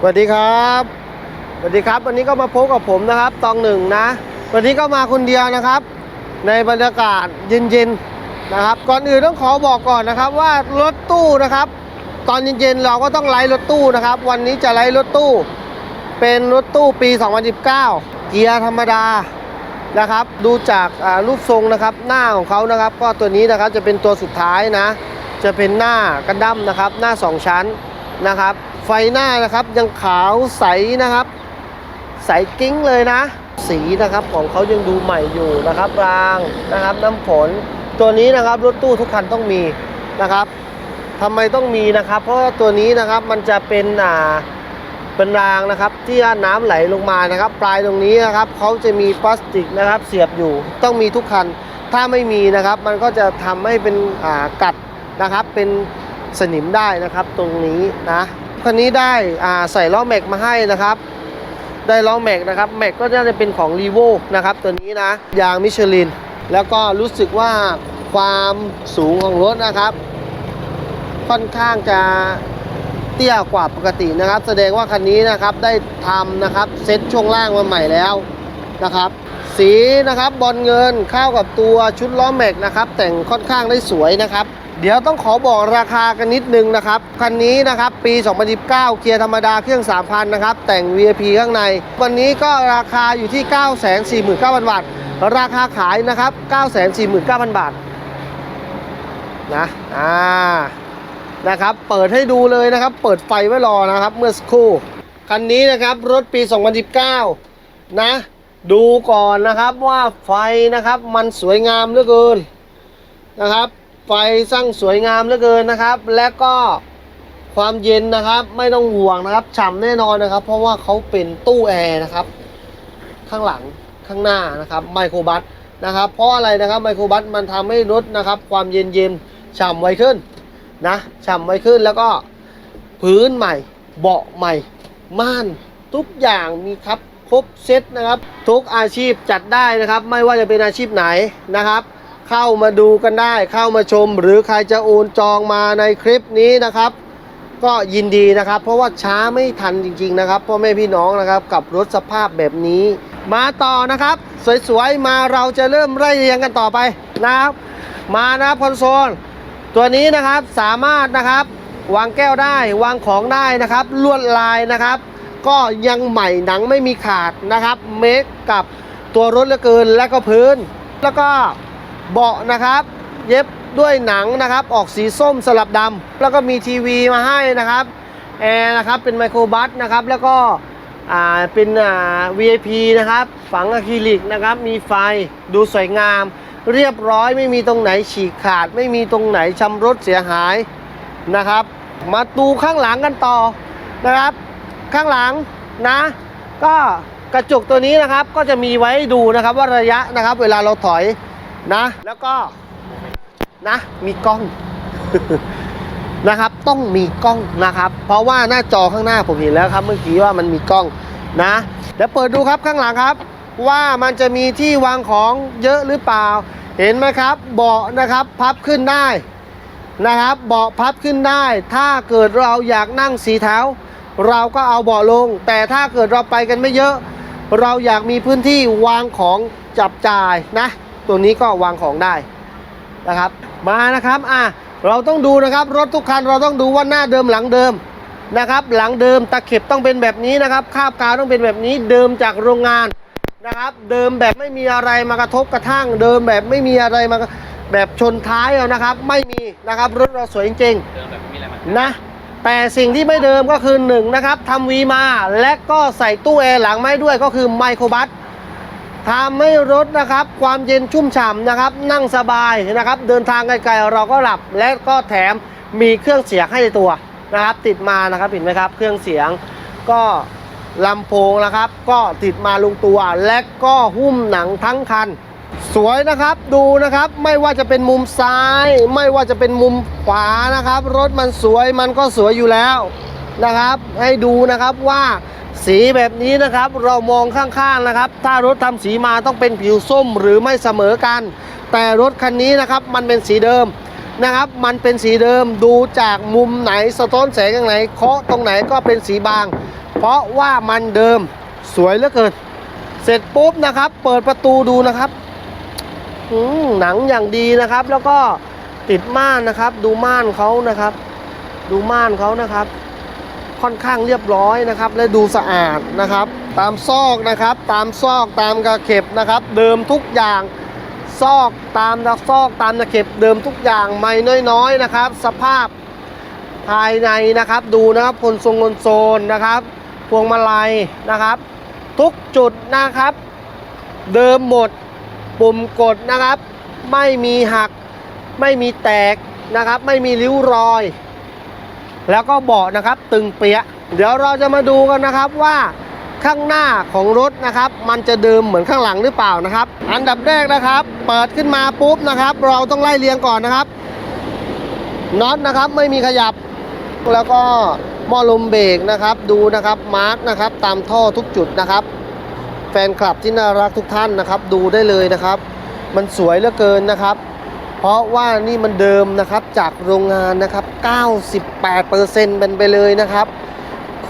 สวัสดีครับสวัสดีครับ วันนี้ก็มาพบกับผมนะครับ ตองหนึ่งนะ วันนี้ก็มาคนเดียวนะครับ ในบรรยากาศเย็นๆนะครับ ก่อนอื่นต้องขอบอกก่อนนะครับว่ารถตู้นะครับ ตอนเย็นๆเราก็ต้องไล่รถตู้นะครับ วันนี้จะไล่รถตู้ เป็นรถตู้ปี 2019 เกียร์ธรรมดานะครับ ดูจากรูปทรงนะครับ หน้าของเขานะครับ ก็ตัวนี้นะครับจะเป็นตัวสุดท้ายนะ จะเป็นหน้ากันดั้มนะครับ หน้า 2 ชั้นนะครับ ไฟหน้านะครับยังขาวใสนะครับ ใสกิ้งเลยนะ สีนะครับของเขายังดูใหม่อยู่นะครับรางนะครับน้ำฝนตัวนี้นะครับรถตู้ทุกคันต้องมีนะครับทำไมต้องมีนะครับ เพราะตัวนี้นะครับมันจะเป็นอ่าเป็นรางนะครับ ที่น้ำไหลลงมานะครับ ปลายตรงนี้นะครับเขาจะมีพลาสติกนะครับเสียบอยู่ต้องมีทุกคัน ถ้าไม่มีนะครับ มันก็จะทำให้เป็นอ่ากัดนะครับเป็นสนิมได้นะครับตรงนี้นะ คันนี้ได้อ่าใส่ล้อแม็กมาให้นะครับ ได้ล้อแม็กนะครับแม็กก็จะเป็นของรีโวนะครับตัวนี้นะยางมิชลิน แล้วก็รู้สึกว่าความสูงของรถนะครับ ค่อนข้างจะเตี้ยกว่าปกตินะครับ แสดงว่าคันนี้นะครับได้ทำนะครับเซ็ตช่วงล่างมาใหม่แล้วนะครับ สีนะครับบอลเงินเข้ากับตัวชุดล้อแม็กนะครับ แต่งค่อนข้างได้สวยนะครับ เดี๋ยวต้องขอบอกราคากันนิดนึงนะครับ คันนี้นะครับปี 2019 เกียร์ธรรมดาเครื่อง 3,000 นะครับ แต่ง VIP ข้างใน วันนี้ก็ราคาอยู่ที่ 949,000 บาท ราคาขายนะครับ 949,000 บาทนะอ่านะครับ เปิดให้ดูเลยนะครับ เปิดไฟไว้รอนะครับ เมื่อสักครู่ คันนี้นะครับรถปี 2019 นะ ดูก่อนนะครับว่าไฟนะครับมันสวยงามเหลือเกินนะครับ ไฟสร้างสวยงามเหลือเกินนะครับ และก็ความเย็นนะครับ ไม่ต้องห่วงนะครับฉ่ำแน่นอนนะครับ เพราะว่าเขาเป็นตู้แอร์นะครับ ข้างหลังข้างหน้านะครับไมโครบัสนะครับ เพราะอะไรนะครับไมโครบัสมันทำให้รถนะครับ ความเย็นเย็นฉ่ำไวขึ้นนะฉ่ำไวขึ้นแล้วก็พื้นใหม่เบาะใหม่ ม่านทุกอย่างมีครับครบเซตนะครับ ทุกอาชีพจัดได้นะครับ ไม่ว่าจะเป็นอาชีพไหนนะครับ เข้ามาดูกันได้ เข้ามาชม หรือใครจะโอนจองมาในคลิปนี้นะครับ ก็ยินดีนะครับ เพราะว่าช้าไม่ทันจริง ๆ นะครับพ่อแม่พี่น้องนะครับกับรถสภาพแบบนี้ มาต่อนะครับ สวยๆมาเราจะเริ่มไล่เรียงกันต่อไปนะครับ มานะครับคอนโซลตัวนี้นะครับสามารถนะครับวางแก้วได้วางของได้นะครับ ลวดลายนะครับ ก็ยังใหม่หนังไม่มีขาดนะครับ เมคกับตัวรถเหลือเกินและก็พื้น แล้วก็ เบาะนะครับ เย็บด้วยหนังนะครับ ออกสีส้มสลับดำแล้วก็มีทีวีมาให้นะครับแอร์นะครับเป็นไมโครบัสนะครับ แล้วก็อ่าเป็นอ่า VIP นะครับ ฝังอะคริลิกนะครับ มีไฟดูสวยงาม เรียบร้อยไม่มีตรงไหนฉีกขาด ไม่มีตรงไหนชำรุดเสียหายนะครับ มาดูข้างหลังกันต่อนะครับ ข้างหลังนะ ก็กระจกตัวนี้นะครับก็จะมีไว้ดูนะครับว่าระยะนะครับ เวลาเราถอย นะ แล้วก็นะ มีกล้องนะครับ ต้องมีกล้องนะครับ เพราะว่าหน้าจอข้างหน้าผมเห็นแล้วครับ เมื่อกี้ว่ามันมีกล้องนะเดี๋ยวเปิดดูครับข้างหลังครับ ว่ามันจะมีที่วางของเยอะหรือเปล่า เห็นไหมครับ เบาะนะครับ พับขึ้นได้นะครับ เบาะพับขึ้นได้ ถ้าเกิดเราอยากนั่งสีแถวเราก็เอาเบาะลง แต่ถ้าเกิดเราไปกันไม่เยอะ เราอยากมีพื้นที่วางของจับจ่ายนะ ตัวนี้ก็วางของได้นะครับมานะครับอะเราต้องดูนะครับรถทุกคันเราต้องดูว่าหน้าเดิมหลังเดิมนะครับ หลังเดิมตะเข็บต้องเป็นแบบนี้นะครับคาบกาวต้องเป็นแบบนี้เดิมจากโรงงานนะครับ เดิมแบบไม่มีอะไรมากระทบกระทั่งเดิมแบบไม่มีอะไรมาแบบชนท้ายเอานะครับ ไม่มีนะครับรถเราสวยจริงๆเดิมแบบไม่มีอะไรมานะแต่สิ่งที่ไม่เดิมก็คือหนึ่งนะครับทำวีมาและก็ใส่ตู้แอร์หลังไม้ด้วยก็คือไมโครบัส ทำให้รถนะครับความเย็นชุ่มฉ่ำนะครับ นั่งสบายนะครับ เดินทางไกลๆเราก็หลับและก็แถมมีเครื่องเสียงให้ในตัวนะครับ ติดมานะครับเห็นไหมครับ เครื่องเสียงก็ลำโพงนะครับ ก็ติดมาลงตัวและก็หุ้มหนังทั้งคัน สวยนะครับดูนะครับไม่ว่าจะเป็นมุมซ้าย ไม่ว่าจะเป็นมุมขวานะครับ รถมันสวยมันก็สวยอยู่แล้วนะครับ ให้ดูนะครับว่า สีแบบนี้นะครับเรามองข้างๆนะครับ ถ้ารถทำสีมาต้องเป็นผิวส้มหรือไม่เสมอกัน แต่รถคันนี้นะครับมันเป็นสีเดิมนะครับ มันเป็นสีเดิมดูจากมุมไหนสะท้อนแสงอย่างไหนเคาะตรงไหนก็เป็นสีบาง เพราะว่ามันเดิมสวยเหลือเกิน เสร็จปุ๊บนะครับ เปิดประตูดูนะครับอืมหนังอย่างดีนะครับ แล้วก็ติดม่านนะครับ ดูม่านเขานะครับ ดูม่านเขานะครับ ค่อนข้างเรียบร้อยนะครับ และดูสะอาดนะครับ ตามซอกนะครับ ตามซอกตามกระเข็บนะครับ เดิมทุกอย่างซอกตามตะซอกตามตะเข็บเดิมทุกอย่างไม่น้อยๆนะครับ สภาพภายในนะครับ ดูนะครับพลทรงคนโซลนะครับพวงมาลัยนะครับ ทุกจุดนะครับ เดิมหมดปุ่มกดนะครับ ไม่มีหัก ไม่มีแตกนะครับ ไม่มีริ้วรอย แล้วก็เบาะนะครับตึงเปียะเดี๋ยวเราจะมาดูกันนะครับว่าข้างหน้าของรถนะครับ มันจะเดิมเหมือนข้างหลังหรือเปล่านะครับ อันดับแรกนะครับ เปิดขึ้นมาปุ๊บนะครับ เราต้องไล่เรียงก่อนนะครับน็อตนะครับไม่มีขยับ แล้วก็หม้อลมเบรกนะครับ ดูนะครับมาร์กนะครับ ตามท่อทุกจุดนะครับ แฟนคลับที่น่ารักทุกท่านนะครับ ดูได้เลยนะครับ มันสวยเหลือเกินนะครับ เพราะว่านี่มันเดิมนะครับจากโรงงานนะครับ 98%เป็นไปเลยนะครับ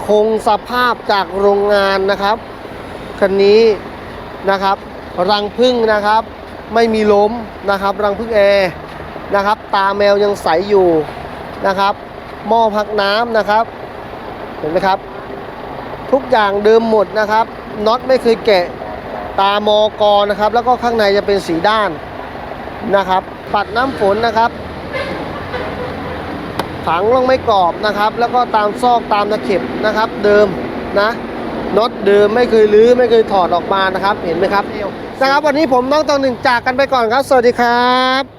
คงสภาพจากโรงงานนะครับ คันนี้นะครับ รังพึ่งนะครับ ไม่มีล้มนะครับ รังพึ่งแอร์นะครับ ตาแมวยังใสอยู่นะครับ หม้อพักน้ำนะครับ เห็นไหมครับ ทุกอย่างเดิมหมดนะครับ น็อตไม่เคยแกะ ตามอกอนะครับ แล้วก็ข้างในจะเป็นสีด้านนะครับ ปัดน้ำฝนนะครับ ฝังลงไม่กรอบนะครับ แล้วก็ตามซอกตามตะเข็บนะครับ เดิมนะน็อตเดิมไม่เคยรื้อไม่เคยถอดออกมานะครับ เห็นไหมครับนะครับ วันนี้ผมน้องตองหนึ่งจากกันไปก่อนครับ สวัสดีครับ